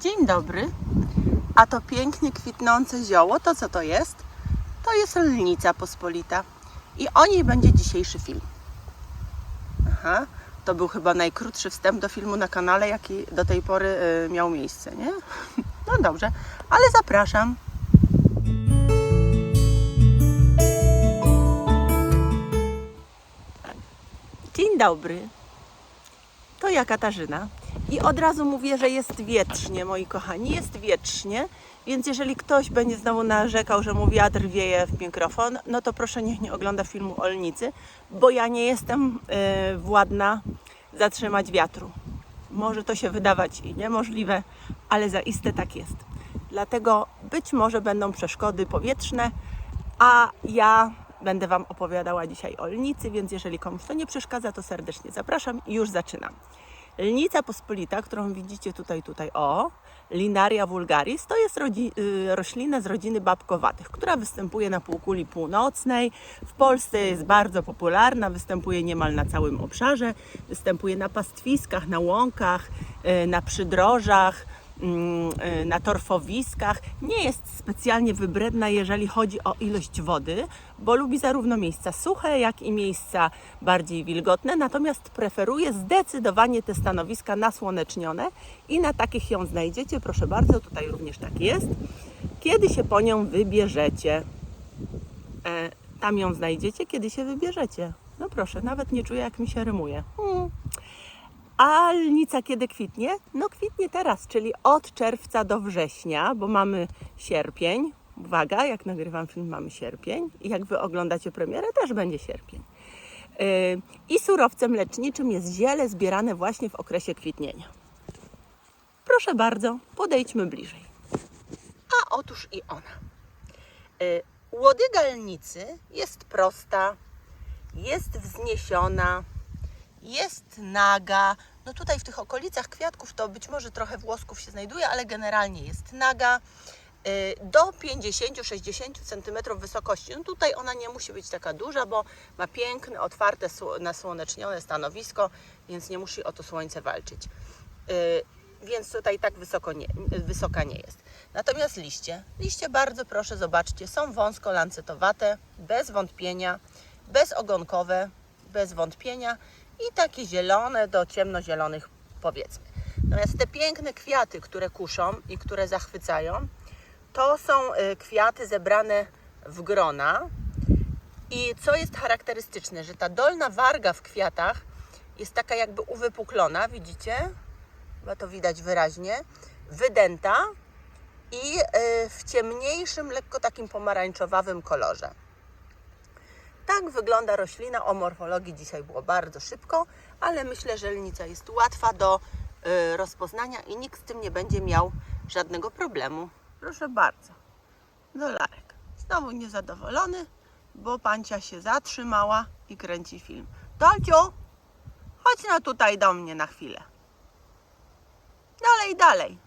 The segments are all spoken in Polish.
Dzień dobry. A to pięknie kwitnące zioło, to co to jest? To jest lnica pospolita. I o niej będzie dzisiejszy film. Aha, to był chyba najkrótszy wstęp do filmu na kanale, jaki do tej pory y, miał miejsce, nie? No dobrze, ale zapraszam. Dzień dobry. To ja Katarzyna. I od razu mówię, że jest wietrznie, moi kochani. Jest wietrznie, więc jeżeli ktoś będzie znowu narzekał, że mu wiatr wieje w mikrofon, no to proszę niech nie ogląda filmu Olnicy, bo ja nie jestem e, władna zatrzymać wiatru. Może to się wydawać i niemożliwe, ale zaiste tak jest. Dlatego być może będą przeszkody powietrzne, a ja będę Wam opowiadała dzisiaj o lnicy, więc jeżeli komuś to nie przeszkadza, to serdecznie zapraszam i już zaczynam. Lnica pospolita, którą widzicie tutaj, tutaj, o, Linaria vulgaris, to jest y, roślina z rodziny babkowatych, która występuje na półkuli północnej. W Polsce jest bardzo popularna, występuje niemal na całym obszarze, występuje na pastwiskach, na łąkach, y, na przydrożach, na torfowiskach. Nie jest specjalnie wybredna, jeżeli chodzi o ilość wody, bo lubi zarówno miejsca suche, jak i miejsca bardziej wilgotne, natomiast preferuje zdecydowanie te stanowiska nasłonecznione i na takich ją znajdziecie. Proszę bardzo, tutaj również tak jest. Kiedy się po nią wybierzecie? E, tam ją znajdziecie, kiedy się wybierzecie. No proszę, nawet nie czuję, jak mi się rymuje. Hmm. A lnica kiedy kwitnie? No kwitnie teraz, czyli od czerwca do września, bo mamy sierpień. Uwaga, jak nagrywam film, mamy sierpień. I jak Wy oglądacie premierę, też będzie sierpień. Yy, I surowcem leczniczym jest ziele zbierane właśnie w okresie kwitnienia. Proszę bardzo, podejdźmy bliżej. A otóż i ona. Yy, Łodyga lnicy jest prosta, jest wzniesiona, jest naga. No tutaj w tych okolicach kwiatków to być może trochę włosków się znajduje, ale generalnie jest naga. Y, Do 50-60 cm wysokości. No tutaj ona nie musi być taka duża, bo ma piękne, otwarte, sło- nasłonecznione stanowisko, więc nie musi o to słońce walczyć. Y, Więc tutaj tak wysoko nie, wysoka nie jest. Natomiast liście. Liście bardzo proszę zobaczcie, są wąsko lancetowate, bez wątpienia, bezogonkowe, bez wątpienia i takie zielone do ciemnozielonych powiedzmy. Natomiast te piękne kwiaty, które kuszą i które zachwycają, to są y, kwiaty zebrane w grona. I co jest charakterystyczne, że ta dolna warga w kwiatach jest taka jakby uwypuklona, widzicie? Chyba to widać wyraźnie, wydęta i y, w ciemniejszym, lekko takim pomarańczowawym kolorze. Tak wygląda roślina. O morfologii dzisiaj było bardzo szybko, ale myślę, że lnica jest łatwa do y, rozpoznania i nikt z tym nie będzie miał żadnego problemu. Proszę bardzo. Dolarek. Znowu niezadowolony, bo pancia się zatrzymała i kręci film. Dolciu, chodź no tutaj do mnie na chwilę. Dalej, dalej.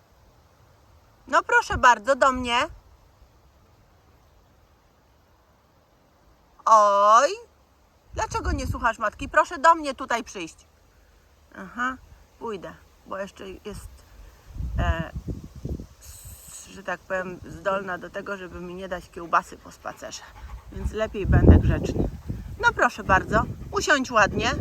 No proszę bardzo, do mnie. Oj, dlaczego nie słuchasz matki? Proszę do mnie tutaj przyjść. Aha, pójdę, bo jeszcze jest, e, że tak powiem, zdolna do tego, żeby mi nie dać kiełbasy po spacerze. Więc lepiej będę grzeczny. No proszę bardzo, usiądź ładnie.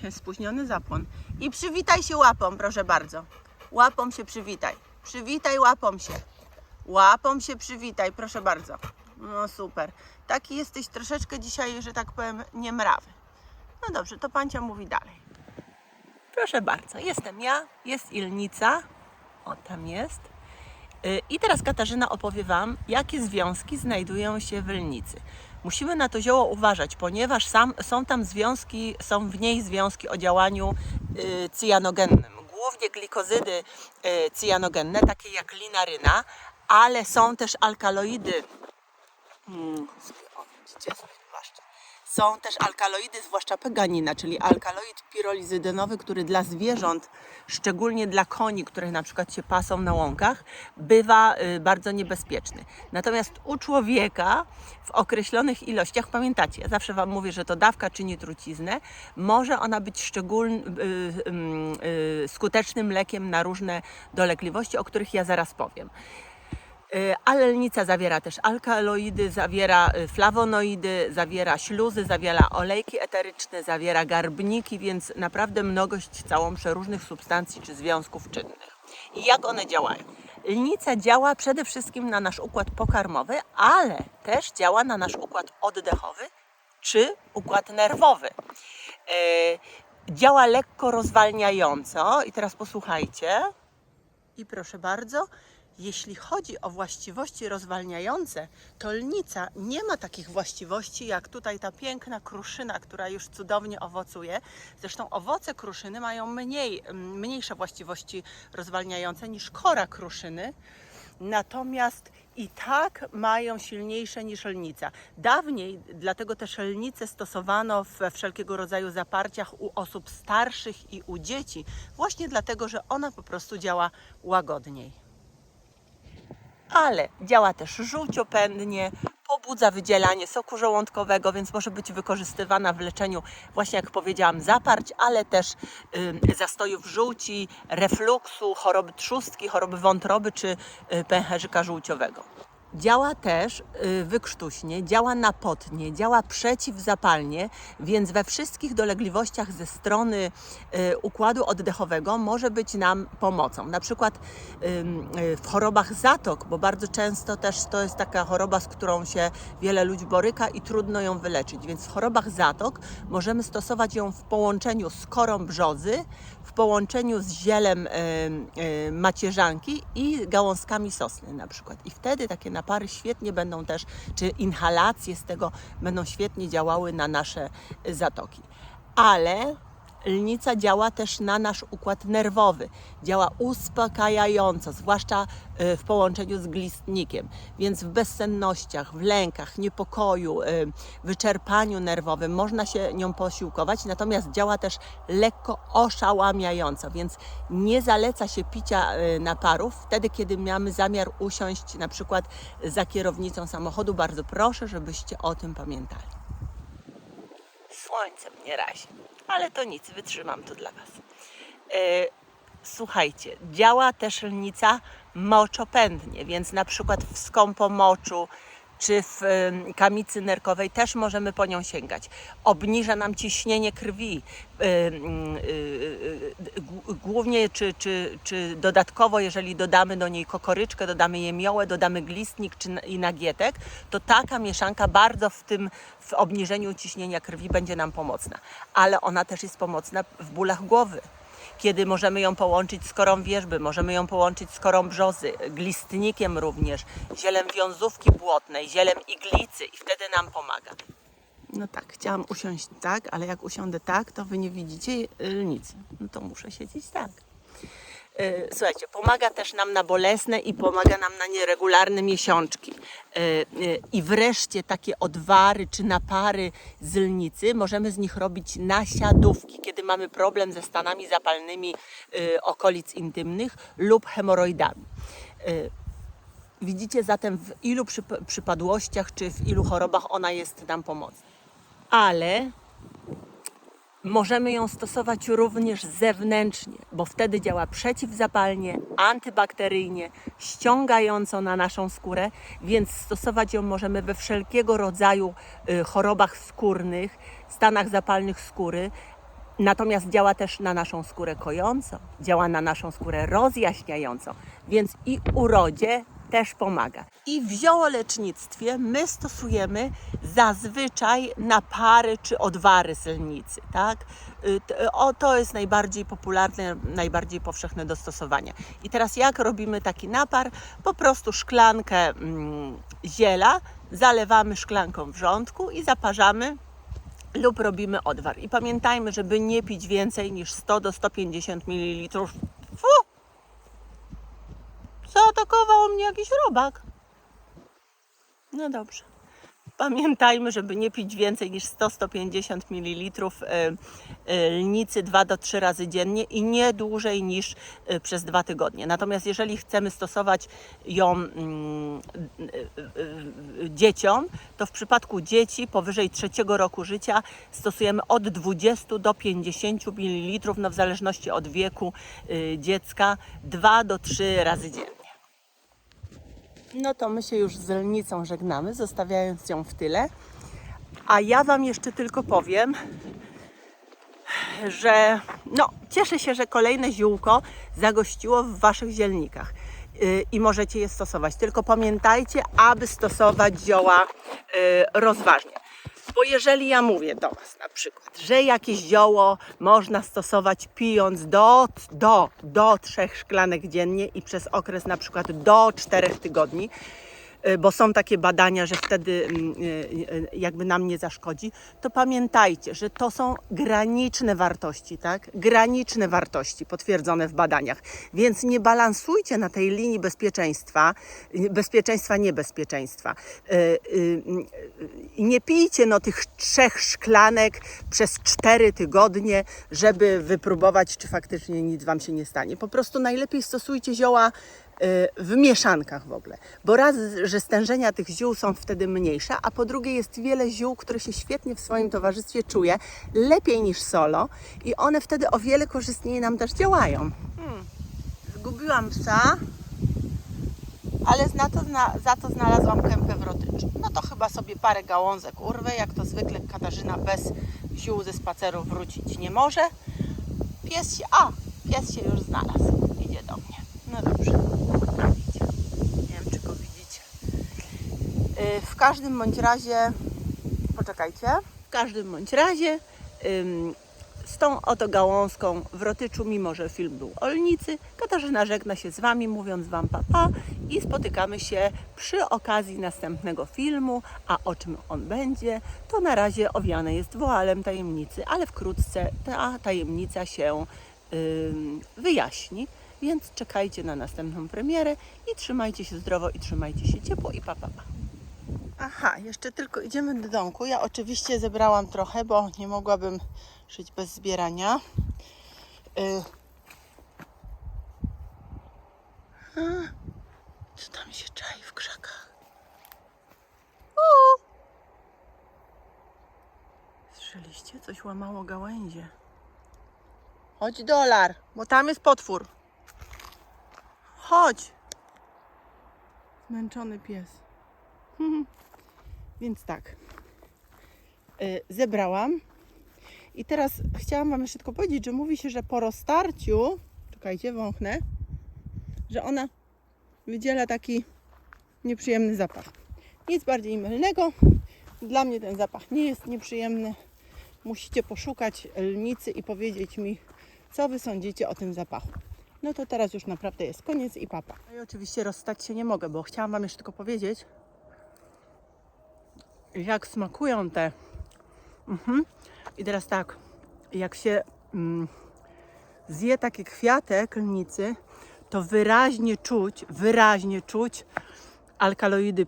Spóźniony zapłon. I przywitaj się łapą, proszę bardzo. Łapą się przywitaj. Przywitaj łapą się. Łapą się przywitaj, proszę bardzo. No super. Taki jesteś troszeczkę dzisiaj, że tak powiem, niemrawy. No dobrze, to pancia mówi dalej. Proszę bardzo, jestem ja, jest Ilnica. O, tam jest. Y, I teraz Katarzyna opowie Wam, jakie związki znajdują się w lnicy. Musimy na to zioło uważać, ponieważ sam, są tam związki, są w niej związki o działaniu y, cyjanogennym. Głównie glikozydy y, cyjanogenne, takie jak linaryna, ale są też alkaloidy. Hmm, zobaczcie. Są też alkaloidy, zwłaszcza peganina, czyli alkaloid pirolizydynowy, który dla zwierząt, szczególnie dla koni, które na przykład się pasą na łąkach, bywa y, bardzo niebezpieczny. Natomiast u człowieka w określonych ilościach, pamiętacie, ja zawsze Wam mówię, że to dawka czyni truciznę, może ona być szczególnym, y, y, y, skutecznym lekiem na różne dolegliwości, o których ja zaraz powiem. Y, Ale lnica zawiera też alkaloidy, zawiera y, flawonoidy, zawiera śluzy, zawiera olejki eteryczne, zawiera garbniki, więc naprawdę mnogość całą przeróżnych substancji czy związków czynnych. I jak one działają? Lnica działa przede wszystkim na nasz układ pokarmowy, ale też działa na nasz układ oddechowy czy układ nerwowy. Y, Działa lekko rozwalniająco i teraz posłuchajcie. I proszę bardzo, jeśli chodzi o właściwości rozwalniające, to lnica nie ma takich właściwości jak tutaj ta piękna kruszyna, która już cudownie owocuje. Zresztą owoce kruszyny mają mniej, mniejsze właściwości rozwalniające niż kora kruszyny. Natomiast i tak mają silniejsze niż lnica. Dawniej dlatego też lnicę stosowano we wszelkiego rodzaju zaparciach u osób starszych i u dzieci, właśnie dlatego, że ona po prostu działa łagodniej ale działa też żółciopędnie, pobudza wydzielanie soku żołądkowego, więc może być wykorzystywana w leczeniu, właśnie jak powiedziałam, zaparć, ale też y, zastojów żółci, refluksu, choroby trzustki, choroby wątroby czy y, pęcherzyka żółciowego. Działa też y, wykrztuśnie, działa napotnie, działa przeciwzapalnie, więc we wszystkich dolegliwościach ze strony y, układu oddechowego może być nam pomocą. Na przykład y, w chorobach zatok, bo bardzo często też to jest taka choroba, z którą się wiele ludzi boryka i trudno ją wyleczyć. Więc w chorobach zatok możemy stosować ją w połączeniu z korą brzozy, w połączeniu z zielem macierzanki i gałązkami sosny na przykład. I wtedy takie napary świetnie będą też, czy inhalacje z tego będą świetnie działały na nasze y, zatoki. Ale lnica działa też na nasz układ nerwowy. Działa uspokajająco, zwłaszcza y, w połączeniu z glistnikiem. Więc w bezsennościach, w lękach, niepokoju, y, wyczerpaniu nerwowym można się nią posiłkować, natomiast działa też lekko oszałamiająco, więc nie zaleca się picia y, naparów wtedy, kiedy mamy zamiar usiąść na przykład za kierownicą samochodu. Bardzo proszę, żebyście o tym pamiętali. Słońce mnie razi, ale to nic, wytrzymam to dla Was. E, Słuchajcie, działa też lnica moczopędnie, więc na przykład w skąpomoczu czy w kamicy nerkowej też możemy po nią sięgać. Obniża nam ciśnienie krwi, y, y, y, głównie czy, czy, czy dodatkowo, jeżeli dodamy do niej kokoryczkę, dodamy jemiołę, dodamy glistnik czy, i nagietek, to taka mieszanka bardzo w tym w obniżeniu ciśnienia krwi będzie nam pomocna. Ale ona też jest pomocna w bólach głowy kiedy możemy ją połączyć z korą wierzby, możemy ją połączyć z korą brzozy, glistnikiem również, zielem wiązówki błotnej, zielem iglicy i wtedy nam pomaga. No tak, chciałam usiąść tak, ale jak usiądę tak, to wy nie widzicie nic. No to muszę siedzieć tak. Y, Słuchajcie, pomaga też nam na bolesne i pomaga nam na nieregularne miesiączki. Y, y, I wreszcie takie odwary czy napary z lnicy możemy z nich robić nasiadówki, kiedy mamy problem ze stanami zapalnymi okolic intymnych lub hemoroidami. Widzicie zatem w ilu przyp- przypadłościach czy w ilu chorobach ona jest nam pomocna. Ale Możemy ją stosować również zewnętrznie, bo wtedy działa przeciwzapalnie, antybakteryjnie, ściągająco na naszą skórę, więc stosować ją możemy we wszelkiego rodzaju y, chorobach skórnych, stanach zapalnych skóry. Natomiast działa też na naszą skórę kojąco, działa na naszą skórę rozjaśniająco, więc i urodzie też pomaga. I w ziołolecznictwie my stosujemy zazwyczaj napary czy odwary z lnicy, tak? Y, O, to jest najbardziej popularne, najbardziej powszechne do stosowania. I teraz jak robimy taki napar? Po prostu szklankę mm, ziela zalewamy szklanką wrzątku i zaparzamy lub robimy odwar. I pamiętajmy, żeby nie pić więcej niż 100 do 150 ml. Mnie jakiś robak. No dobrze. Pamiętajmy, żeby nie pić więcej niż 100-150 ml e, lnicy 2 do 3 razy dziennie i nie dłużej niż e, przez dwa tygodnie. Natomiast jeżeli chcemy stosować ją mm, dzieciom, to w przypadku dzieci powyżej trzeciego roku życia stosujemy od 20 do 50 ml, no w zależności od wieku dziecka, 2 do 3 razy dziennie. No to my się już z lnicą żegnamy, zostawiając ją w tyle. A ja Wam jeszcze tylko powiem, że no, cieszę się, że kolejne ziółko zagościło w Waszych zielnikach yy, i możecie je stosować. Tylko pamiętajcie, aby stosować zioła yy, rozważnie. Bo jeżeli ja mówię do Was na przykład, że jakieś zioło można stosować pijąc do, do, do trzech szklanek dziennie i przez okres na przykład do czterech tygodni, bo są takie badania, że wtedy mm, y, y, jakby nam nie zaszkodzi, to pamiętajcie, że to są graniczne wartości, tak? Graniczne wartości potwierdzone w badaniach. Więc nie balansujcie na tej linii bezpieczeństwa, bezpieczeństwa, niebezpieczeństwa. Y, y, nie pijcie no tych trzech szklanek przez cztery tygodnie, żeby wypróbować, czy faktycznie nic Wam się nie stanie. Po prostu najlepiej stosujcie zioła w mieszankach w ogóle, bo raz, że stężenia tych ziół są wtedy mniejsze, a po drugie jest wiele ziół, które się świetnie w swoim towarzystwie czuje, lepiej niż solo i one wtedy o wiele korzystniej nam też działają. Hmm. Zgubiłam psa, ale za to, za to znalazłam kępę w rotyczu. No to chyba sobie parę gałązek urwę, jak to zwykle Katarzyna bez ziół ze spaceru wrócić nie może. Pies się, a, pies się już znalazł. No dobrze. Nie wiem, czy go widzicie. Yy, W każdym bądź razie, poczekajcie, w każdym bądź razie z tą oto gałązką w Rotyczu, mimo że film był o Olnicy, Katarzyna żegna się z Wami, mówiąc Wam papa pa, i spotykamy się przy okazji następnego filmu, a o czym on będzie, to na razie owiane jest woalem tajemnicy, ale wkrótce ta tajemnica się wyjaśni, więc czekajcie na następną premierę i trzymajcie się zdrowo i trzymajcie się ciepło i papa. Pa, pa. Aha, jeszcze tylko idziemy do domku. Ja oczywiście zebrałam trochę, bo nie mogłabym żyć bez zbierania. Y... A, co tam się czai w krzakach? O! Słyszeliście? Coś łamało gałęzie. Chodź dolar, bo tam jest potwór. Chodź. Zmęczony pies. Więc tak. Y, zebrałam. I teraz chciałam Wam jeszcze tylko powiedzieć, że mówi się, że po rozstarciu, czekajcie, wąchnę, że ona wydziela taki nieprzyjemny zapach. Nic bardziej mylnego. Dla mnie ten zapach nie jest nieprzyjemny. Musicie poszukać lnicy i powiedzieć mi, co Wy sądzicie o tym zapachu. No to teraz już naprawdę jest koniec i papa. No i oczywiście rozstać się nie mogę, bo chciałam Wam jeszcze tylko powiedzieć, jak smakują te. Mhm. I teraz tak, jak się mm, zje taki kwiatek lnicy, to wyraźnie czuć, wyraźnie czuć alkaloidy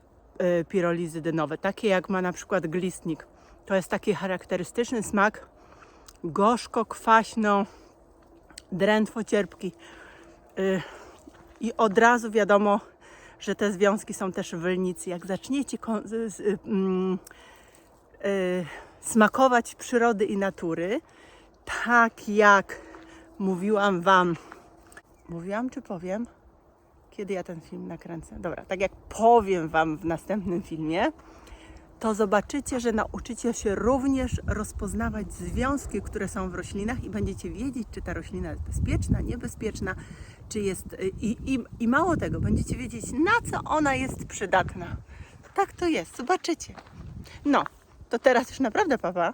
y, pirolizydynowe, takie jak ma na przykład glistnik. To jest taki charakterystyczny smak, gorzko, I od razu wiadomo, że te związki są też w lnicy. Jak zaczniecie z- mm, y, smakować przyrody i natury, tak jak mówiłam Wam, mówiłam czy powiem, kiedy ja ten film nakręcę? Dobra, tak jak powiem Wam w następnym filmie, to zobaczycie, że nauczycie się również rozpoznawać związki, które są w roślinach i będziecie wiedzieć, czy ta roślina jest bezpieczna, niebezpieczna, czy jest. I, i, i mało tego, będziecie wiedzieć, na co ona jest przydatna. Tak to jest, zobaczycie. No, to teraz już naprawdę, papa.